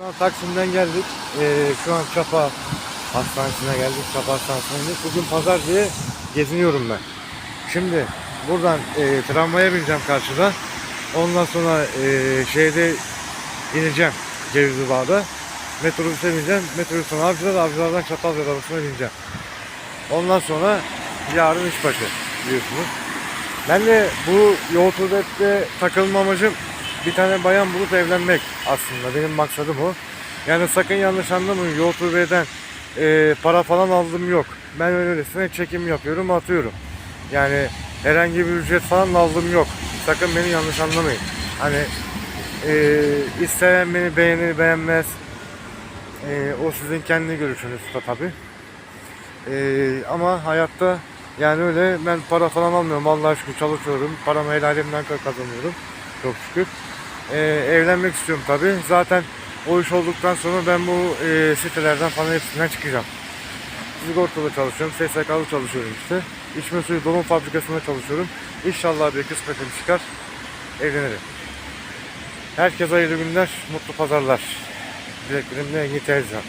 Şu an Taksim'den geldik. Ee, şu an Çapa Hastanesi'ne geldik. Çapa Hastanesi'ne geldik. Bugün pazar diye geziniyorum ben. Şimdi buradan e, tramvaya bineceğim karşıda. Ondan sonra e, şeyde ineceğim Cevizli Bağ'da. Metrobüse bineceğim. Metrobüsten Avcılar, Avcılar'dan Çatalca arabasına bineceğim. Ondan sonra yarın işbaşı biliyorsunuz. Ben de bu yoğurt hurdette takılma amacım bir tane bayan bulup evlenmek aslında. Benim maksadım o. Yani sakın yanlış anlamayın. Yoğurt hurdeden e, para falan aldım yok. Ben öylesine çekim yapıyorum atıyorum. Yani herhangi bir ücret falan aldığım yok. Sakın beni yanlış anlamayın. Hani e, isteyen beni beğenir beğenmez. E, o sizin kendi görüşünüz de tabii. Ee, ama hayatta yani öyle ben para falan almıyorum. Allah'a şükür çalışıyorum. Paramı helalimden kazanıyorum. Çok şükür. Ee, evlenmek istiyorum tabi. Zaten o iş olduktan sonra ben bu e, sitelerden falan hepsinden çıkacağım. Sigortalı çalışıyorum. SSK'lı çalışıyorum işte. İçme suyu dolum fabrikasında çalışıyorum. İnşallah bir kısmetim çıkar. Evlenirim. Herkese hayırlı günler, mutlu pazarlar. Dileklerimle Engin Tezcan.